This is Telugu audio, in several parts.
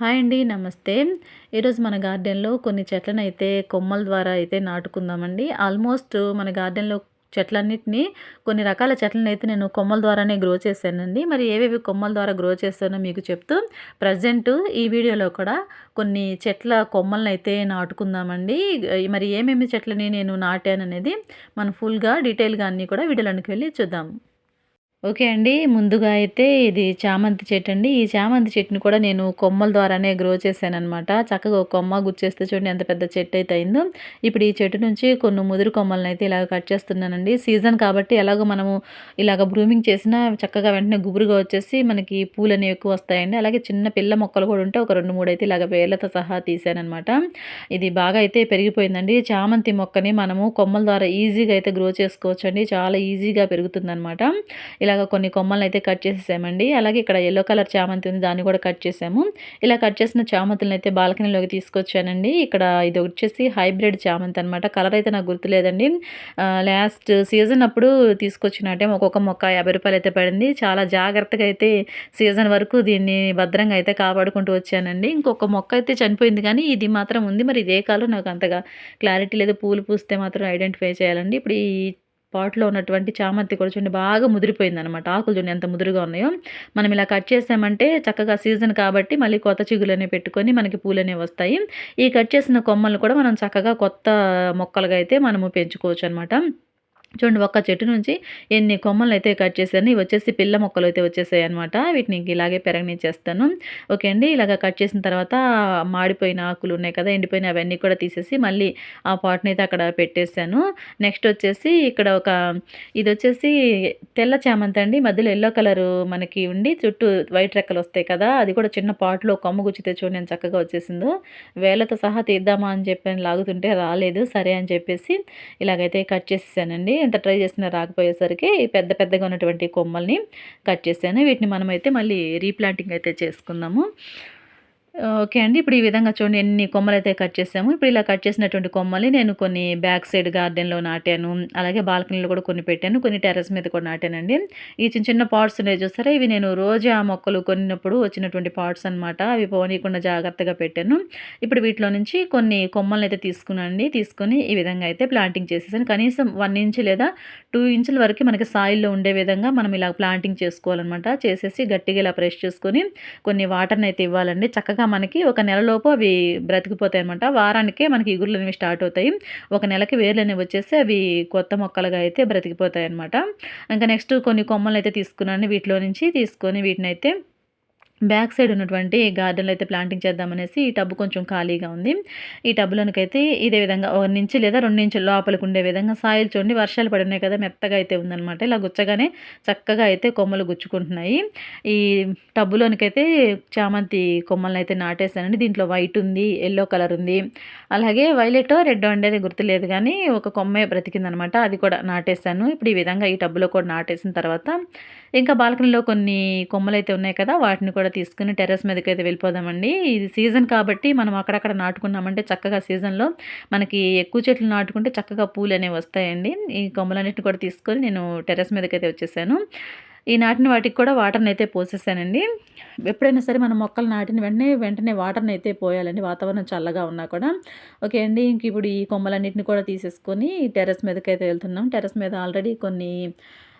హాయ్ అండి నమస్తే. ఈరోజు మన గార్డెన్లో కొన్ని చెట్లను అయితే కొమ్మల ద్వారా అయితే నాటుకుందామండి. ఆల్మోస్ట్ మన గార్డెన్లో చెట్లన్నిటిని కొన్ని రకాల చెట్లను అయితే నేను కొమ్మల ద్వారానే గ్రో చేశానండి. మరి ఏవేవి కొమ్మల ద్వారా గ్రో చేస్తానో మీకు చెప్తూ ప్రజెంట్ ఈ వీడియోలో కూడా కొన్ని చెట్ల కొమ్మలను అయితే నాటుకుందామండి మరి ఏమేమి చెట్లని నేను నాటాననేది మనం ఫుల్గా డీటెయిల్గా అన్నీ కూడా వీడియోలోనికి వెళ్ళి చూద్దాం. ఓకే అండి. ముందుగా అయితే ఇది చామంతి చెట్టు అండి. ఈ చామంతి చెట్టుని కూడా నేను కొమ్మల ద్వారానే గ్రో చేశానమాట చక్కగా ఒక కొమ్మ గుచ్చేస్తే చూడండి ఎంత పెద్ద చెట్టు అయితే అయిందో. ఇప్పుడు ఈ చెట్టు నుంచి కొన్ని ముదురు కొమ్మలను అయితే ఇలాగ కట్ చేస్తున్నానండి. సీజన్ కాబట్టి ఎలాగో మనము ఇలాగ బ్రూమింగ్ చేసినా చక్కగా వెంటనే గుబురుగా వచ్చేసి మనకి పూలు అనేవి ఎక్కువ వస్తాయండి. అలాగే చిన్న పిల్ల మొక్కలు కూడా ఉంటే ఒక రెండు మూడు అయితే ఇలాగ వేర్లతో సహా తీసానమాట ఇది బాగా అయితే పెరిగిపోయిందండి. చామంతి మొక్కని మనము కొమ్మల ద్వారా ఈజీగా అయితే గ్రో చేసుకోవచ్చు అండి చాలా ఈజీగా పెరుగుతుందనమాట ఇలాగ కొన్ని కొమ్మలను అయితే కట్ చేసేసామండి. అలాగే ఇక్కడ ఎల్లో కలర్ చామంతి ఉంది దాన్ని కూడా కట్ చేసాము. ఇలా కట్ చేసిన చామంతులను అయితే బాల్కనీలోకి తీసుకొచ్చానండి. ఇక్కడ ఇది వచ్చేసి హైబ్రిడ్ చామంతి అనమాట కలర్ అయితే నాకు గుర్తులేదండి. లాస్ట్ సీజన్ అప్పుడు తీసుకొచ్చినట్టే ఒక్కొక్క మొక్క యాభై రూపాయలు అయితే పడింది. చాలా జాగ్రత్తగా అయితే సీజన్ వరకు దీన్ని భద్రంగా అయితే కాపాడుకుంటూ వచ్చానండి. ఇంకొక మొక్క అయితే చనిపోయింది కానీ ఇది మాత్రం ఉంది. మరి ఇదే కాలం నాకు అంతగా క్లారిటీ లేదు. పూలు పూస్తే మాత్రం ఐడెంటిఫై చేయాలండి. ఇప్పుడు ఈ పాట్లో ఉన్నటువంటి చామంతి కూడా చూడండి బాగా ముదిరిపోయింది అనమాట ఆకులు చూడండి ఎంత ముదురుగా ఉన్నాయో. మనం ఇలా కట్ చేసామంటే చక్కగా సీజన్ కాబట్టి మళ్ళీ కొత్త చిగులనే పెట్టుకొని మనకి పూలనే వస్తాయి. ఈ కట్ చేసిన కొమ్మలు కూడా మనం చక్కగా కొత్త మొక్కలుగా అయితే మనము పెంచుకోవచ్చు అనమాట చూడండి ఒక్క చెట్టు నుంచి ఎన్ని కొమ్మలు అయితే కట్ చేశాను ఇవి వచ్చేసి పిల్ల మొక్కలు అయితే వచ్చేసాయి అనమాట వీటిని ఇలాగే పెరగనిచ్చేస్తాను. ఓకే అండి ఇలాగ కట్ చేసిన తర్వాత మాడిపోయిన ఆకులు ఉన్నాయి కదా ఎండిపోయిన అవన్నీ కూడా తీసేసి మళ్ళీ ఆ పాట్ని అయితే అక్కడ పెట్టేశాను. నెక్స్ట్ వచ్చేసి ఇక్కడ ఒక ఇది వచ్చేసి తెల్ల చామంతి అండి. మధ్యలో ఎల్లో కలరు మనకి ఉండి చుట్టూ వైట్ రెక్కలు వస్తాయి కదా అది కూడా చిన్న పాట్లో కొమ్మ గుచ్చితే చూడండి నేను చక్కగా వచ్చేసిందో. వేలతో సహా తీద్దామా అని చెప్పి లాగుతుంటే రాలేదు సరే అని చెప్పేసి ఇలాగైతే కట్ చేసేసానండి. ఎంత ట్రై చేసినా రాకపోయేసరికి పెద్ద పెద్దగా ఉన్నటువంటి కొమ్మల్ని కట్ చేశాను. వీటిని మనమైతే మళ్ళీ రీప్లాంటింగ్ అయితే చేసుకుందాము. ఓకే అండి. ఇప్పుడు ఈ విధంగా చూడండి ఎన్ని కొమ్మలు అయితే కట్ చేసాము ఇప్పుడు ఇలా కట్ చేసినటువంటి కొమ్మల్ని నేను కొన్ని బ్యాక్ సైడ్ గార్డెన్లో నాటాను. అలాగే బాల్కనీలో కూడా కొన్ని పెట్టాను కొన్ని టెర్రస్ మీద కూడా నాటానండి. ఈ చిన్న చిన్న పాట్స్ ఉన్నాయి చూస్తారా ఇవి నేను రోజు ఆ మొక్కలు కొన్నప్పుడు వచ్చినటువంటి పాట్స్ అనమాట అవి పోనీయకుండా జాగ్రత్తగా పెట్టాను. ఇప్పుడు వీటిలో నుంచి కొన్ని కొమ్మలను అయితే తీసుకున్నానండి తీసుకొని ఈ విధంగా అయితే ప్లాంటింగ్ చేసేసాను. కనీసం వన్ ఇంచ్ లేదా టూ ఇంచుల వరకు మనకి సాయిల్లో ఉండే విధంగా మనం ఇలా ప్లాంటింగ్ చేసుకోవాలన్నమాట. చేసేసి గట్టిగా ఇలా ప్రెష్ చేసుకొని కొన్ని వాటర్ని అయితే ఇవ్వాలండి. చక్కగా మనకి ఒక నెలలోపు అవి బ్రతికిపోతాయి అనమాట వారానికే మనకి ఇగుర్లు అనేవి స్టార్ట్ అవుతాయి. ఒక నెలకి వేర్లు అనేవి వచ్చేసి అవి కొత్త మొక్కలుగా అయితే బ్రతికిపోతాయి అనమాట ఇంకా నెక్స్ట్ కొన్ని కొమ్మలు అయితే తీసుకున్నాను. వీటిలో నుంచి తీసుకొని వీటిని అయితే బ్యాక్ సైడ్ ఉన్నటువంటి గార్డెన్లో అయితే ప్లాంటింగ్ చేద్దామనేసి ఈ టబ్బు కొంచెం ఖాళీగా ఉంది. ఈ టబ్బులోనికైతే ఇదే విధంగా ఒక నుంచి లేదా రెండు నుంచి లోపలికి ఉండే విధంగా సాయిల్ చూడండి వర్షాలు పడినాయి కదా మెత్తగా అయితే ఉందనమాట ఇలా గుచ్చగానే చక్కగా అయితే కొమ్మలు గుచ్చుకుంటున్నాయి. ఈ టబ్బులోనికైతే చామంతి కొమ్మలను అయితే నాటేశానండి. దీంట్లో వైట్ ఉంది ఎల్లో కలర్ ఉంది. అలాగే వైలెట్ రెడ్ ఉండేది గుర్తులేదు కానీ ఒక కొమ్మే బ్రతికిందనమాట అది కూడా నాటేశాను. ఇప్పుడు ఈ విధంగా ఈ టబ్బులో కూడా నాటేసిన తర్వాత ఇంకా బాల్కనీలో కొన్ని కొమ్మలు అయితే ఉన్నాయి కదా వాటిని కూడా తీసుకుని టెర్రస్ మీదకి అయితే వెళ్ళిపోదామండి. ఇది సీజన్ కాబట్టి మనం అక్కడక్కడ నాటుకున్నామంటే చక్కగా సీజన్లో మనకి ఎక్కువ చెట్లు నాటుకుంటే చక్కగా పూలు అనేవి వస్తాయండి. ఈ కొమ్మలన్నింటిని కూడా తీసుకొని నేను టెర్రస్ మీదకి అయితే వచ్చేసాను. ఈ నాటిన వాటికి కూడా వాటర్ని అయితే పోసేసానండి. ఎప్పుడైనా సరే మనం మొక్కలు నాటిన వెంటనే వెంటనే వాటర్ని అయితే పోయాలండి. వాతావరణం చల్లగా ఉన్నా కూడా. ఓకే అండి ఇంక ఇప్పుడు ఈ కొమ్మలన్నింటిని కూడా తీసేసుకొని టెర్రస్ మీదకి అయితే వెళ్తున్నాం. టెర్రస్ మీద ఆల్రెడీ కొన్ని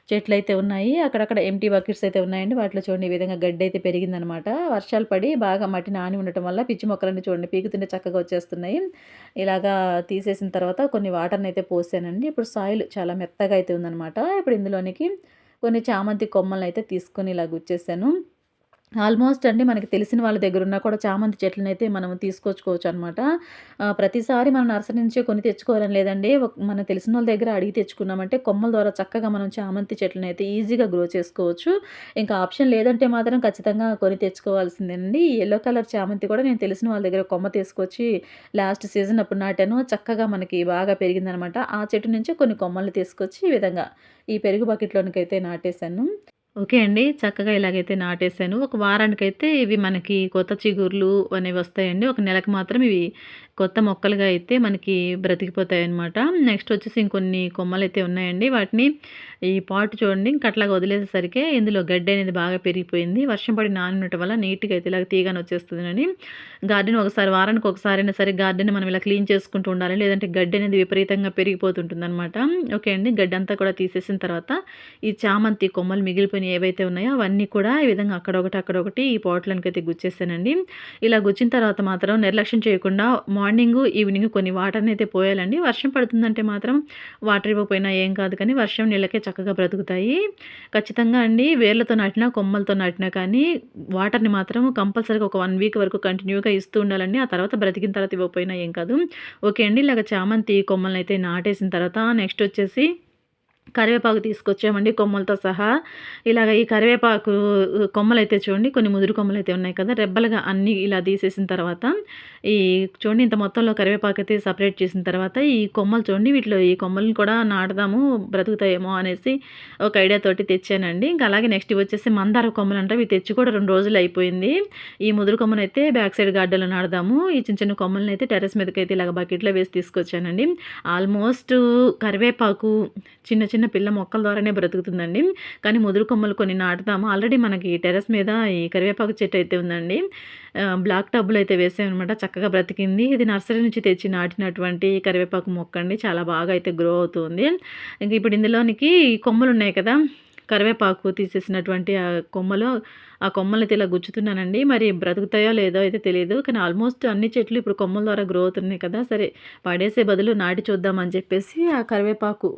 చెట్లు అయితే ఉన్నాయి. అక్కడక్కడ ఎంటీ బకెట్స్ అయితే ఉన్నాయండి. వాటిలో చూడండి ఈ విధంగా గడ్డి అయితే పెరిగిందనమాట వర్షాలు పడి బాగా మట్టి నాని ఉండటం వల్ల పిచ్చి మొక్కలన్నీ చూడండి పీకుతుంటే చక్కగా వచ్చేస్తున్నాయి. ఇలాగా తీసేసిన తర్వాత కొన్ని వాటర్ని అయితే పోసానండి. ఇప్పుడు సాయిల్ చాలా మెత్తగా అయితే ఉందనమాట ఇప్పుడు ఇందులోనికి కొన్ని చామంతి కొమ్మలను అయితే తీసుకొని ఇలా గుచ్చేసాను. ఆల్మోస్ట్ అండి మనకి తెలిసిన వాళ్ళ దగ్గర ఉన్న కూడా చామంతి చెట్లను అయితే మనం తీసుకొచ్చుకోవచ్చు అనమాట ప్రతిసారి మనం నర్సరీ నుంచే కొని తెచ్చుకోవాలని లేదండి. మనం తెలిసిన వాళ్ళ దగ్గర అడిగి తెచ్చుకున్నామంటే కొమ్మల ద్వారా చక్కగా మనం చామంతి చెట్లను అయితే ఈజీగా గ్రో చేసుకోవచ్చు. ఇంకా ఆప్షన్ లేదంటే మాత్రం ఖచ్చితంగా కొని తెచ్చుకోవాల్సిందండి ఎల్లో కలర్ చామంతి కూడా నేను తెలిసిన వాళ్ళ దగ్గర కొమ్మ తీసుకొచ్చి లాస్ట్ సీజన్ అప్పుడు నాటాను. చక్కగా మనకి బాగా పెరిగిందనమాట. ఆ చెట్టు నుంచే కొన్ని కొమ్మలు తీసుకొచ్చి ఈ విధంగా ఈ పెరుగు బకెట్లోనికైతే నాటేశాను. ఓకే అండి. చక్కగా ఇలాగైతే నాటేశాను. ఒక వారానికైతే ఇవి మనకి కొత్త చిగుర్లు అనేవి వస్తాయండి. ఒక నెలకు మాత్రం ఇవి కొత్త మొక్కలుగా అయితే మనకి బ్రతికిపోతాయి అనమాట నెక్స్ట్ వచ్చేసి ఇంకొన్ని కొమ్మలు అయితే ఉన్నాయండి. వాటిని ఈ పాట్ చూడండి. ఇంక అట్లాగా వదిలేసేసరికి ఇందులో గడ్డి అనేది బాగా పెరిగిపోయింది. వర్షం పడి నానినట్టు వల్ల నీట్గా అయితే ఇలాగ తీగానే వచ్చేస్తుందని. గార్డెన్ ఒకసారి వారానికి ఒకసారి అయినా సరే గార్డెన్ మనం ఇలా క్లీన్ చేసుకుంటూ ఉండాలి. లేదంటే గడ్డి అనేది విపరీతంగా పెరిగిపోతుంటుంది అనమాట ఓకే అండి. గడ్డి అంతా కూడా తీసేసిన తర్వాత ఈ చామంతి కొమ్మలు మిగిలిపోయిన ఏవైతే ఉన్నాయో అవన్నీ కూడా ఈ విధంగా అక్కడ ఒకటి అక్కడ ఒకటి ఈ పాట్లకి అయితే గుచ్చేసానండి. ఇలా గుచ్చిన తర్వాత మాత్రం నిర్లక్ష్యం చేయకుండా మార్నింగ్ ఈవినింగ్ కొన్ని వాటర్ని అయితే పోయాలండి. వర్షం పడుతుందంటే మాత్రం వాటర్ ఇవ్వకపోయినా ఏం కాదు కానీ వర్షం నీళ్ళకే చక్కగా బ్రతుకుతాయి. ఖచ్చితంగా అండి వేర్లతో నాటినా కొమ్మలతో నాటినా కానీ వాటర్ని మాత్రం కంపల్సరీగా ఒక వన్ వీక్ వరకు కంటిన్యూగా ఇస్తూ ఉండాలండి. ఆ తర్వాత బ్రతికిన తర్వాత ఇవ్వకపోయినా ఏం కాదు. ఓకే అండి ఇలాగ చామంతి కొమ్మలని అయితే నాటేసిన తర్వాత నెక్స్ట్ వచ్చేసి కరివేపాకు తీసుకొచ్చామండి కొమ్మలతో సహా. ఇలాగ ఈ కరివేపాకు కొమ్మలు అయితే చూడండి కొన్ని ముదురు కొమ్మలు అయితే ఉన్నాయి కదా రెబ్బలుగా అన్నీ ఇలా తీసేసిన తర్వాత ఈ చూడండి ఇంత మొత్తంలో కరివేపాకు అయితే సపరేట్ చేసిన తర్వాత ఈ కొమ్మలు చూడండి వీటిలో ఈ కొమ్మలను కూడా నాటుదాము బ్రతుకుతాయేమో అనేసి ఒక ఐడియా తోటి తెచ్చానండి. ఇంకా అలాగే నెక్స్ట్ వచ్చేసి మందార కొమ్మలు అంటే ఇవి తెచ్చి కూడా రెండు రోజులు అయిపోయింది. ఈ ముదురు కొమ్మను అయితే బ్యాక్ సైడ్ గార్డెన్లో నాడదాము ఈ చిన్న చిన్న కొమ్మలను అయితే టెరెస్ మీదకి అయితే ఇలాగ బకెట్లో వేసి తీసుకొచ్చానండి. ఆల్మోస్ట్ కరివేపాకు చిన్న చిన్న పిల్ల మొక్కల ద్వారానే బ్రతుకుతుందండి. కానీ ముదురు కొమ్మలు కొన్ని నాటుతాము. ఆల్రెడీ మనకి టెరస్ మీద ఈ కరివేపాకు చెట్టు అయితే ఉందండి. బ్లాక్ టబ్బులు అయితే వేసామన్నమాట. చక్కగా బ్రతికింది. ఇది నర్సరీ నుంచి తెచ్చి నాటినటువంటి కరివేపాకు మొక్క అండి. చాలా బాగా అయితే గ్రో అవుతుంది. ఇంక ఇప్పుడు ఇందులోనికి కొమ్మలు ఉన్నాయి కదా. కరివేపాకు తీసేసినటువంటి ఆ కొమ్మలు. ఆ కొమ్మలు ఇలా గుచ్చుతున్నానండి. మరి బ్రతుకుతాయో లేదో అయితే తెలియదు కానీ ఆల్మోస్ట్ అన్ని చెట్లు ఇప్పుడు కొమ్మల ద్వారా గ్రో అవుతున్నాయి కదా. సరే పడేసే బదులు నాటి చూద్దామని చెప్పేసి ఆ కరివేపాకు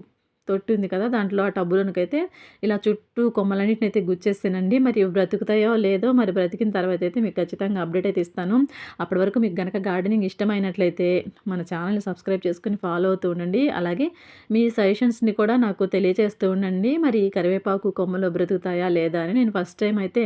తొట్టి ఉంది కదా దాంట్లో ఆ టబ్బులోనికైతే ఇలా చుట్టూ కొమ్మలన్నింటిని అయితే గుచ్చేస్తానండి. మరి బ్రతుకుతాయో లేదో మరి బ్రతికిన తర్వాత అయితే మీకు ఖచ్చితంగా అప్డేట్ అయితే ఇస్తాను. అప్పటి వరకు మీకు కనుక గార్డెనింగ్ ఇష్టమైనట్లయితే మన ఛానల్ని సబ్స్క్రైబ్ చేసుకుని ఫాలో అవుతూ ఉండండి. అలాగే మీ సజెషన్స్ని కూడా నాకు తెలియజేస్తూ ఉండండి. మరి కరివేపాకు కొమ్మలు బ్రతుకుతాయా లేదా అని నేను ఫస్ట్ టైం అయితే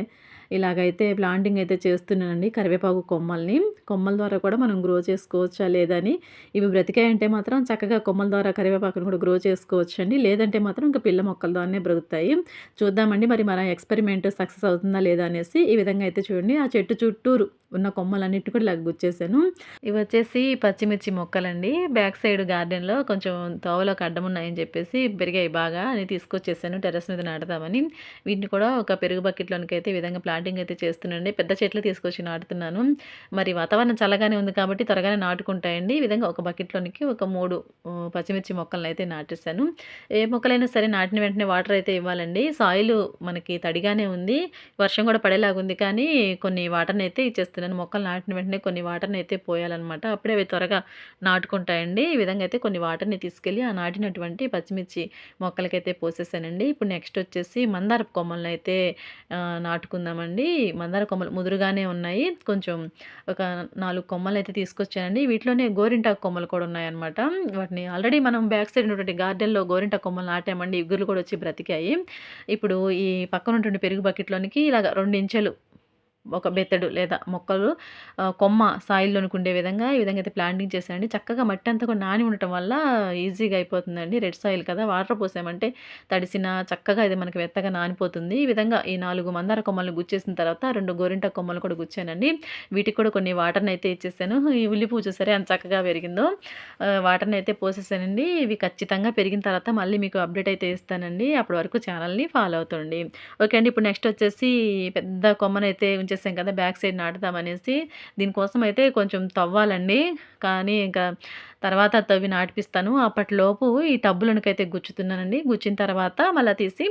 ఇలాగైతే ప్లాంటింగ్ అయితే చేస్తున్నానండి కరివేపాకు కొమ్మల్ని. కొమ్మల ద్వారా కూడా మనం గ్రో చేసుకోవచ్చా లేదని ఇవి బ్రతికాయంటే మాత్రం చక్కగా కొమ్మల ద్వారా కరివేపాకును కూడా గ్రో చేసుకోవచ్చు అండి లేదంటే మాత్రం ఇంకా పిల్ల మొక్కల ద్వారానే బ్రతుకుతాయి. చూద్దామండి మరి మన ఎక్స్పెరిమెంట్ సక్సెస్ అవుతుందా లేదా అనేసి ఈ విధంగా అయితే చూడండి. ఆ చెట్టు చుట్టూరు ఉన్న కొమ్మలన్నిటి కూడా ఇలా గుచ్చేసాను. ఇవి వచ్చేసి పచ్చిమిర్చి మొక్కలండి. బ్యాక్ సైడ్ గార్డెన్లో కొంచెం తోవలోకి అడ్డం ఉన్నాయని చెప్పేసి పెరిగాయి బాగా అని తీసుకొచ్చేసాను టెర్రస్ మీద నాటుదామని. వీటిని కూడా ఒక పెరుగు బకెట్లోనికి అయితే ఈ విధంగా ప్లాంటింగ్ అయితే చేస్తున్నాండి పెద్ద చెట్లు తీసుకొచ్చి నాటుతున్నాను. మరి వాతావరణం చల్లగానే ఉంది కాబట్టి త్వరగానే నాటుకుంటాయండి. ఈ విధంగా ఒక బకెట్లోనికి ఒక మూడు పచ్చిమిర్చి మొక్కలను అయితే నాటేశాను. ఏ మొక్కలైనా సరే నాటిన వెంటనే వాటర్ అయితే ఇవ్వాలండి. సాయిల్ మనకి తడిగానే ఉంది. వర్షం కూడా పడేలాగుంది కానీ కొన్ని వాటర్ని అయితే ఇచ్చేస్తున్నాను. మొక్కలు నాటిన వెంటనే కొన్ని వాటర్ని అయితే పోయాలన్నమాట. అప్పుడే అవి త్వరగా నాటుకుంటాయండి. ఈ విధంగా అయితే కొన్ని వాటర్ని తీసుకెళ్ళి ఆ నాటినటువంటి పచ్చిమిర్చి మొక్కలకైతే పోసేసానండి. ఇప్పుడు నెక్స్ట్ వచ్చేసి మందార కొమ్మలను అయితే నాటుకుందామండి. మందార కొమ్మలు ముదురుగానే ఉన్నాయి. కొంచెం ఒక నాలుగు కొమ్మలు అయితే తీసుకొచ్చానండి. వీటిలోనే గోరింటాకు కొమ్మలు కూడా ఉన్నాయన్నమాట. వాటిని ఆల్రెడీ మనం బ్యాక్ సైడ్ ఉన్నటువంటి గార్డెన్లో గోరింట కొమ్మలు నాటామండి. ఇగురులు కూడా వచ్చి బ్రతికాయి. ఇప్పుడు ఈ పక్కన ఉన్నటువంటి పెరుగు బకెట్లోనికి ఇలాగ రెండు ఇంచెలు ఒక బెత్తడు లేదా మొక్కలు కొమ్మ సాయిల్లోనికి ఉండే విధంగా ఈ విధంగా అయితే ప్లాంటింగ్ చేశానండి చక్కగా మట్టి అంతా కూడా నాని ఉండటం వల్ల ఈజీగా అయిపోతుందండి. రెడ్ సాయిల్ కదా వాటర్ పోసామంటే తడిసిన చక్కగా ఇది మనకి మెత్తగా నానిపోతుంది. ఈ విధంగా ఈ నాలుగు మందార కొమ్మలను గుచ్చేసిన తర్వాత రెండు గోరింట కొమ్మలు కూడా గుచ్చానండి. వీటికి కూడా కొన్ని వాటర్ని అయితే ఇచ్చేసాను. ఈ ఉల్లి పూజ సరే అంత చక్కగా పెరిగిందో వాటర్ని అయితే పోసేసానండి. ఇవి ఖచ్చితంగా పెరిగిన తర్వాత మళ్ళీ మీకు అప్డేట్ అయితే ఇస్తానండి. అప్పటి వరకు ఛానల్ని ఫాలో అవుతుండండి. ఓకే అండి ఇప్పుడు నెక్స్ట్ వచ్చేసి పెద్ద కొమ్మనైతే ఉంచే చేసాం కదా బ్యాక్ సైడ్ నాటుదామనేసి దీనికోసం అయితే కొంచెం తవ్వాలండి. కానీ ఇంకా తర్వాత తవ్వి నాటిపిస్తాను. అప్పటిలోపు ఈ టబ్బులనికైతే గుచ్చుతున్నానండి. గుచ్చిన తర్వాత మళ్ళీ తీసి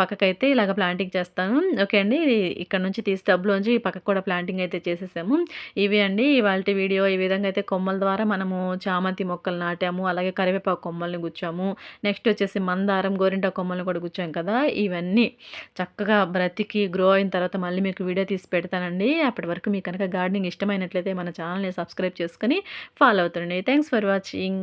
పక్కకైతే ఇలాగ ప్లాంటింగ్ చేస్తాను. ఓకే అండి ఇక్కడ నుంచి తీసి టబ్బులోంచి పక్కకు కూడా ప్లాంటింగ్ అయితే చేసేసాము. ఇవి అండి ఇవాళ వీడియో. ఈ విధంగా అయితే కొమ్మల ద్వారా మనము చామంతి మొక్కలు నాటాము. అలాగే కరివేపాకు కొమ్మల్ని గుచ్చాము. నెక్స్ట్ వచ్చేసి మందారం గోరింట కొమ్మల్ని కూడా గుచ్చాం కదా. ఇవన్నీ చక్కగా బ్రతికి గ్రో అయిన తర్వాత మళ్ళీ మీకు వీడియో తీసి పెడతానండి. అప్పటి వరకు మీకు కనుక గార్డెనింగ్ ఇష్టమైనట్లయితే మన ఛానల్ని సబ్స్క్రైబ్ చేసుకొని ఫాలో అవుతుండండి. Thanks for watching.